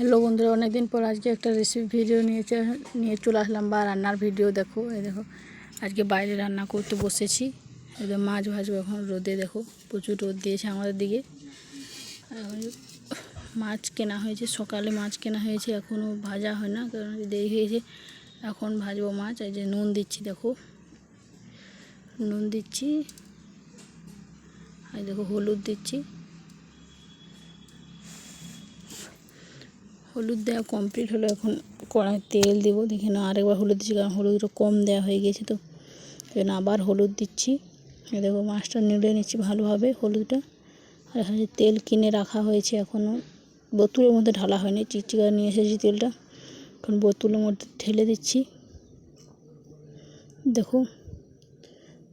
Hello বন্ধুরা, অনেকদিন পর আজকে একটা রেসিপি ভিডিও নিয়েছে নিয়ে চলে আসলাম বা রান্নার ভিডিও দেখো, এই দেখো। আজকে বাইরে রান্না করতে বসেছি। এদের মাছ ভাজবো এখন রোদে, দেখো, প্রচুর রোদ দিয়েছে আমাদের দিকে। মাছ কেনা হয়েছে, সকালে মাছ কেনা হয়েছে এখনও ভাজা হয় না, কারণ দেরি হয়েছে। এখন ভাজবো মাছ, এই যে নুন দিচ্ছি, দেখো। নুন দিচ্ছি আর দেখো, হলুদ দিচ্ছি। হলুদ দেওয়া কমপ্লিট হলো, এখন কড়াই তেল দেবো, দেখে না আরেকবার হলুদ দিচ্ছি, কারণ হলুদটা কম দেওয়া হয়ে গেছে তো। জন্য আবার হলুদ দিচ্ছি। দেখো মাছটা নেড়ে নিচ্ছি ভালোভাবে হলুদটা। আর এখানে তেল কিনে রাখা হয়েছে এখনও বোতলের মধ্যে ঢালা হয়নি চিকচিকা নিয়ে এসেছি তেলটা। এখন বোতলের মধ্যে ঢেলে দিচ্ছি। দেখো,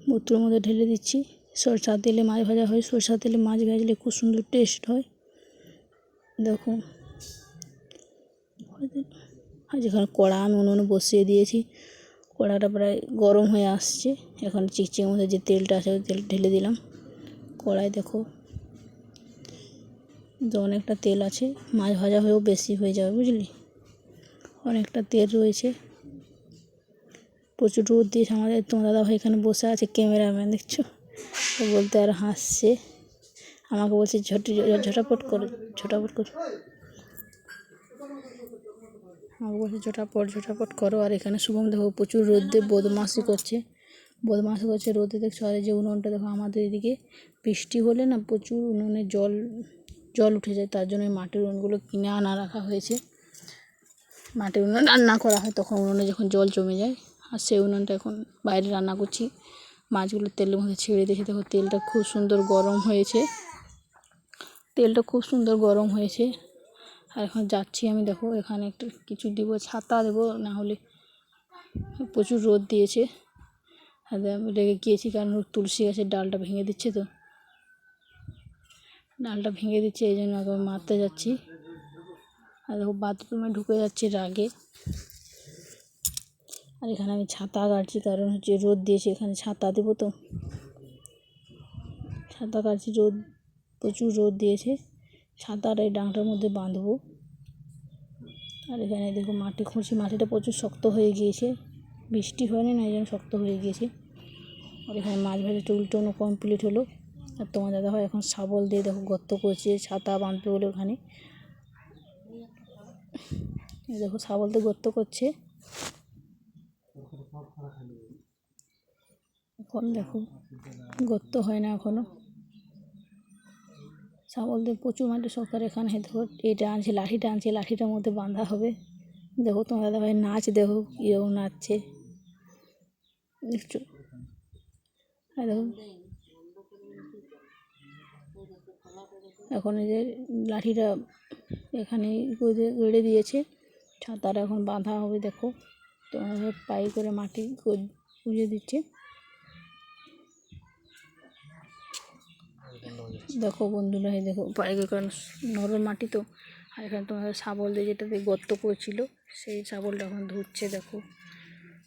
বোতলের মধ্যে ঢেলে দিচ্ছি। সরষা তেলে মাছ ভাজা হয় সরষা তেলে মাছ ভাজলে খুব সুন্দর টেস্ট হয়। দেখো। আর যেখানে কড়া আমি উনুনে বসিয়ে দিয়েছি, কড়াটা প্রায় গরম হয়ে আসছে। এখন চিকচিকের মধ্যে যে তেলটা আছে ওই তেল ঢেলে দিলাম। কড়াই দেখো তো অনেকটা তেল আছে, মাছ ভাজা হয়েও বেশি হয়ে যাবে, বুঝলি? অনেকটা তেল রয়েছে। প্রচুর রোদ দিয়েছে আমাদের, তোমার দাদাভাই এখানে বসে আছে, ক্যামেরাম্যান, দেখছ? বলতে আর হাসছে। আমাকে বলছে, ঝটি ঝটাপট করো ঝটাপট করো। আমাকে বলছে ঝটাপট করো। আর এখানে শুভম দেখো প্রচুর রোদে বদমাশি করছে। বদমাশি করছে রোদে, দেখছ? আর যে উনুনটা দেখো, আমাদের এদিকে বৃষ্টি হলে না প্রচুর উনুনে জল জল উঠে যায়। তার জন্য মাটির উনুনগুলো কিনে আনা রাখা হয়েছে। মাটির উনুনে রান্না করা হয়, তখন উনুনে যখন জল জমে যায়। আর সেই উনুনটা এখন বাইরে রান্না করছি। মাছগুলো তেলের মধ্যে ছেড়ে দিয়েছি। দেখো, তেলটা খুব সুন্দর গরম হয়েছে। তেলটা খুব সুন্দর গরম হয়েছে। আর এখন যাচ্ছি আমি, দেখো এখানে একটু কিছু দিব, ছাতা দেবো না হলে প্রচুর রোদ দিয়েছে। আর আমি রেগে গিয়েছি কারণ তুলসী গাছের ডালটা ভেঙে দিচ্ছে তো। ডালটা ভেঙে দিচ্ছে, এই জন্য আবার মারতে যাচ্ছি। আর দেখো বাথরুমে ঢুকে যাচ্ছি রাগে। আর এখানে আমি ছাতা কাটছি কারণ হচ্ছে রোদ দিয়েছে, এখানে ছাতা দেবো তো। ছাতা কাটছি, রোদ, প্রচুর রোদ দিয়েছে। ছাতার এই ডাংটার মধ্যে বাঁধবো। আর এখানে দেখো মাটি খুঁড়ছি, মাটিটা প্রচুর শক্ত হয়ে গিয়েছে। বৃষ্টি হয়নি না, এই শক্ত হয়ে গিয়েছে। আর এখানে মাছ ভাজাটা উল্টোনো কমপ্লিট হলো। আর তোমার দাদা হয় এখন শাবল দিয়ে দেখো গর্ত করছে, ছাতা বাঁধবে বলে ওখানে। দেখো শাবল দিয়ে গর্ত করছে। এখন দেখো, গর্ত হয় না এখনও। দিয়ে প্রচুর মাটি সরকার এখানে দেখো এটা আনছে, লাঠিটা আনছে, লাঠিটার মধ্যে বাঁধা হবে। দেখো তোমার দাদা ভাই নাচ, দেখো কীরকম নাচছে। দেখছ? আর দেখো, এখন এই যে লাঠিটা এখানে গড়ে দিয়েছে, ছাতাটা এখন বাঁধা হবে, দেখো। তোমাদের পাই করে মাটি গুঁজে দিচ্ছে। দেখো বন্ধুরা, এই দেখো কারণ নরম মাটি তো, আর এখানে তোমাদের শাবল দিয়ে যেটাতে গর্ত করেছিল, সেই শাবলটা এখন ধুচ্ছে দেখো।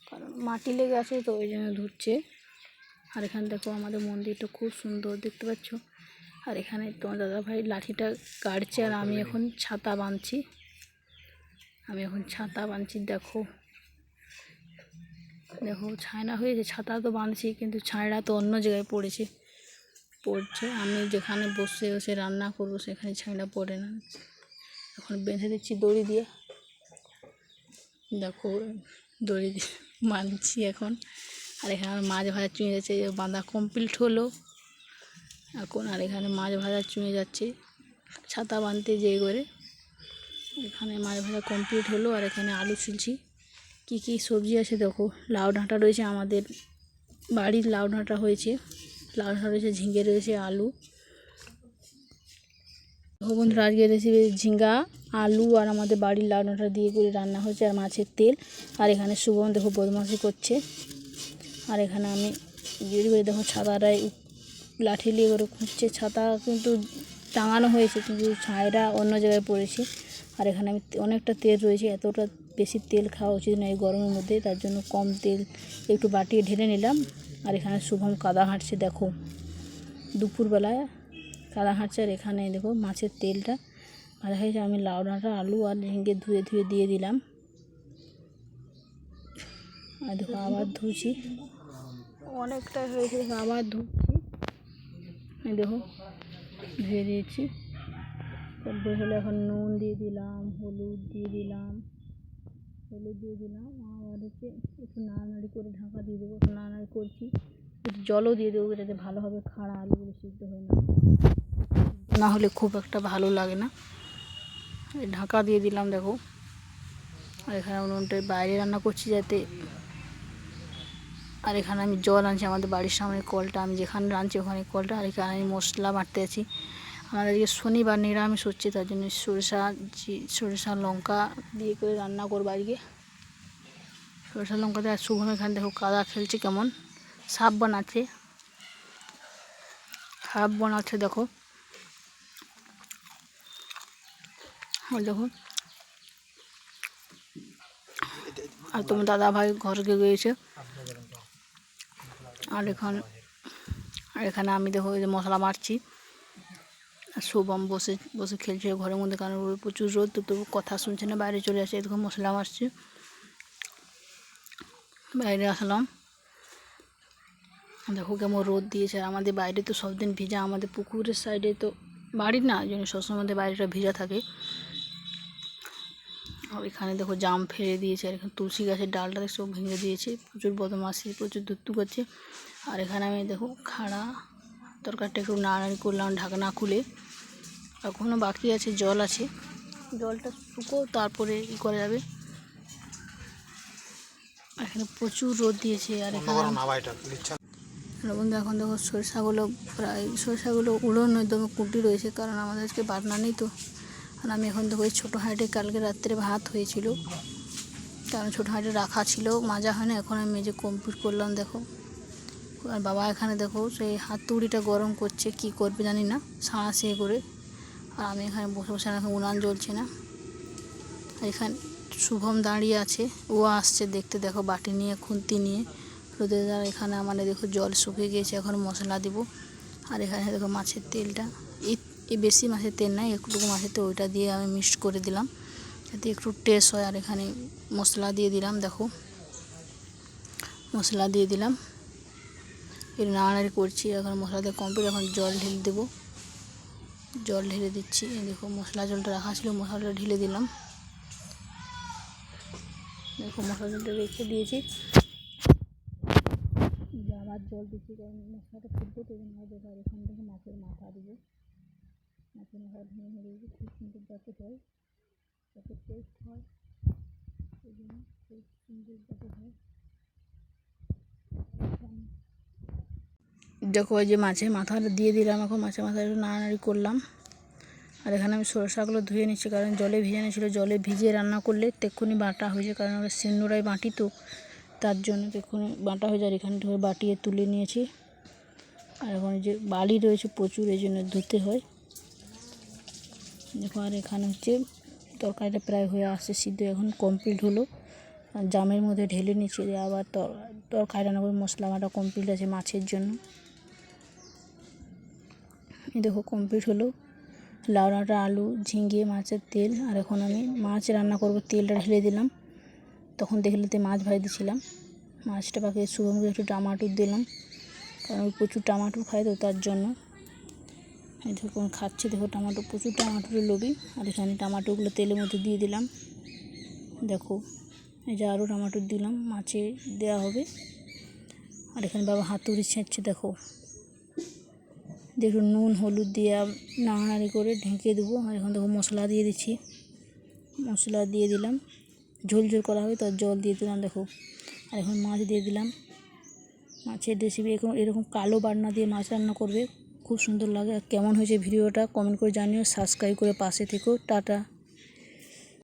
কারণ মাটি লেগে আছে তো, ওই জন্য ধুচ্ছে আর এখানে দেখো আমাদের মন্দিরটা খুব সুন্দর, দেখতে পাচ্ছ? আর এখানে তোমার দাদাভাই লাঠিটা কাটছে আর আমি এখন ছাতা বাঁধছি। আমি এখন ছাতা বাঁধছি, দেখো। দেখো ছায়না হয়েছে ছাতা তো বাঁধছি, কিন্তু ছায়রা তো অন্য জায়গায় পড়েছে। পড়ছে। আমি যেখানে বসে বসে রান্না করব সেখানে ছাইনা পড়ে না। এখন বেঁধে দিচ্ছি দড়ি দিয়ে। দেখো, দড়ি দিয়ে বাঁধছি এখন। আর এখানে আমার মাছ ভাজা চুঁয়ে যাচ্ছে যে বাঁধা কমপ্লিট হলো। এখন আর এখানে মাছ ভাজা চুঁয়ে যাচ্ছে, ছাতা বাঁধতে যেয়ে করে। এখানে মাছ ভাজা কমপ্লিট হলো আর এখানে আলু ছুলছি। কী কী সবজি আছে দেখো, লাউ ডাঁটা রয়েছে আমাদের বাড়ির লাউ ডাঁটা হয়েছে। ডাঁটা রয়েছে ঝিঙে রয়েছে, আলু। বন্ধুরা, আজকে রেসিপি ঝিঙ্গা, আলু আর আমাদের বাড়ির ডাঁটা দিয়ে করে রান্না হয়েছে আর মাছের তেল। আর এখানে শুভম দেখো বদমাশি করছে। আর এখানে আমি জিরি করে, দেখো ছাতাটায় লাঠি নিয়ে করে খুঁজছে। ছাতা কিন্তু টাঙানো হয়েছে, কিন্তু ছায়রা অন্য জায়গায় পড়েছে। আর এখানে আমি অনেকটা তেল রয়েছে, এতটা বেশি তেল খাওয়া উচিত নয় এই গরমের মধ্যে, তার জন্য কম তেল একটু বাটিয়ে ঢেলে নিলাম। আর এখানে শুভম কাদা হাঁটছে দেখো। দুপুরবেলায় কাদা হাঁটছে আর এখানে দেখো মাছের তেলটা। ভাজা হয়েছে আমি লাউ ডাঁটা আলু আর ঝিঙ্গে ধুয়ে ধুয়ে দিয়ে দিলাম। আর দেখো আবার ধুছি অনেকটা হয়েছে দেখো আবার ধুচ্ছি। দেখো ধুয়ে দিয়েছি। তারপরে হলো এখন নুন দিয়ে দিলাম হলুদ দিয়ে দিলাম হলুদ দিয়ে দিলাম। আবার হচ্ছে একটু নাড়ানাড়ি করে ঢাকা দিয়ে দেবো। নাড়ানাড়ি করছি। একটু জলও দিয়ে দেবো, যাতে ভালোভাবে খাড়া আলুগুলো সিদ্ধ হয় না। না হলে খুব একটা ভালো লাগে না। ঢাকা দিয়ে দিলাম, দেখো। আর এখানে উনুনটা বাইরে রান্না করছি যাতে আর এখানে আমি জল আনছি, আমাদের বাড়ির সামনে কলটা, আমি যেখানে রাঁধছি ওখানে কলটা, আর এখানে আমি মশলা বাটতে আছি। আমাদের এদিকে শনিবার নিরামিষ হচ্ছে, তার জন্য সরিষা সরিষা, লঙ্কা দিয়ে করে রান্না করব আজকে। সরিষা লঙ্কা আর শুভম এখানে দেখো কাদা খেলছে কেমন। সাপ বানাচ্ছে। সাপ বানাচ্ছে দেখো। দেখো। আর তোমার দাদা ভাই ঘরে গিয়েছে। আর এখানে আর এখানে আমি দেখো এই যে মশলা মারছি। আর শুভম বসে বসে খেলছে ঘরের মধ্যে কারণ প্রচুর রোদ, তো তবু কথা শুনছে না, বাইরে চলে আসে এরকম মশলা মারছে। বাইরে আসলাম। দেখো কেমন রোদ দিয়েছে। আর আমাদের বাইরে তো সব দিন ভিজা। আমাদের পুকুরের সাইডে তো বাড়ির না জন্য সবসময় আমাদের বাইরেটা ভিজা থাকে। আর এখানে দেখো জাম ফেলে দিয়েছে। আর এখানে তুলসী গাছের ডালটা সব ভেঙে দিয়েছে। প্রচুর বদমাসি প্রচুর দুত্তু করছে। আর এখানে আমি দেখো খাড়া তরকারিটা একটু নাড়াড়ি করলাম, ঢাকনা খুলে। এখনও বাকি আছে, জল আছে। জলটা শুকো, তারপরে ই করা যাবে। এখানে প্রচুর রোদ দিয়েছে আর এখানে বন্ধু এখন দেখো সরিষাগুলো প্রায় সরিষাগুলো উড়োনো একদম কুটি রয়েছে কারণ আমাদের আজকে বাটনা নেই তো। আর আমি এখন দেখো এই ছোটো হাঁড়িতে কালকে রাত্রে ভাত হয়েছিল। কারণ ছোটো হাঁড়ি রাখা ছিল মাজা হয় না এখন আমি মেজে কমপ্লিট করলাম দেখো। আর বাবা এখানে দেখো সেই হাতুড়িটা গরম করছে কি করবে জানি না সাঁড়া করে। আর আমি এখানে বসে বসে এখন উনান জ্বলছে না। এখানে শুভম দাঁড়িয়ে আছে। ও আসছে দেখতে। দেখো বাটি নিয়ে, খুন্তি নিয়ে। রোদে এখানে আমার দেখো জল শুকিয়ে গিয়েছে। এখন মশলা দিব। আর এখানে দেখো মাছের তেলটা। এই বেশি মাছের তেল নাই একটুকু মাছের তেল ওইটা দিয়ে আমি মিক্সড করে দিলাম। যাতে একটু টেস্ট হয়। আর এখানে মশলা দিয়ে দিলাম, দেখো। মশলা দিয়ে দিলাম। এর নাড়ানাড়ি করছি। এখন মশলা দিয়ে কমপ্লিট এখন জল ঢেলে দেবো। জল ঢেলে দিচ্ছি। দেখো মশলা জলটা রাখা ছিল। মশলাটা ঢেলে দিলাম। দেখো মশলা জলটা রেখে দিয়েছি। আবার জল দিচ্ছি, কারণ মশলাটা ফুটবে তো জন্য দেখো আর এখান থেকে মাছের মাথা দিব। মাছের মাথা ভেঙে ভেঙে দিয়েছি খুব সুন্দর যাতে হয়, যাতে টেস্ট হয় সেই জন্য খুব সুন্দর যাতে হয়। দেখো যে মাছের মাথাটা দিয়ে দিলাম, এখন মাছের মাথা একটু নাড়ানাড়ি করলাম। আর এখানে আমি সরষাগুলো ধুয়ে নিচ্ছি, কারণ জলে ভিজানো ছিল। জলে ভিজিয়ে রান্না করলে তেক্ষুনি বাটা হয়ে যায়, কারণ আমরা সিন্দুরায় বাটি তো, তার জন্য তেক্ষুনি বাটা হয়ে যায়। আর এখানে ধরে বাটিয়ে তুলে নিয়েছি। আর এখন যে বালি রয়েছে প্রচুর, এই জন্য ধুতে হয়। দেখো, আর এখানে হচ্ছে তরকারিটা প্রায় হয়ে আসছে, সিদ্ধ এখন কমপ্লিট হলো। জামের মধ্যে ঢেলে নিচ্ছি দিয়ে আবার তর, তরকারি রান্না করে মশলা বাটা কমপ্লিট আছে মাছের জন্য। দেখো কমপ্লিট হলো। লাউ ডাঁটা আলু, ঝিঙে, মাছের তেল, আর এখন আমি মাছ রান্না করব। তেলটা ঢেলে দিলাম। তখন দেখলে তো মাছ ভাই দিয়েছিলাম মাছটা পাকে শুভমকে একটু টামাটুর দিলাম। কারণ প্রচুর টামাটুর খাই তো তার জন্য। দেখুন খাচ্ছে, দেখো টমাটো, প্রচুর টমাটোর লোভি। আর এখানে টমাটোগুলো তেলের মধ্যে দিয়ে দিলাম। দেখো, এই যে আরও টমাটো দিলাম, মাছে দেওয়া হবে। আর এখানে বাবা হাতুড়ি ছেঁচছে, দেখো। দেখুন, নুন, হলুদ দিয়ে নাড়াড়ি করে ঢেকে দেবো। আর এখন দেখো মশলা দিয়ে দিচ্ছি। মশলা দিয়ে দিলাম। ঝোল ঝোল করা হবে, তার জল দিয়ে দিলাম দেখো। আর এখন মাছ দিয়ে দিলাম। মাছের রেসিপি এরকম এরকম কালো বাটনা দিয়ে মাছ রান্না করবে। খুব সুন্দর লাগে। আর কেমন হয়েছে ভিডিওটা কমেন্ট করে জানিও। সাবস্ক্রাইব করে পাশে থেকেও টাটা।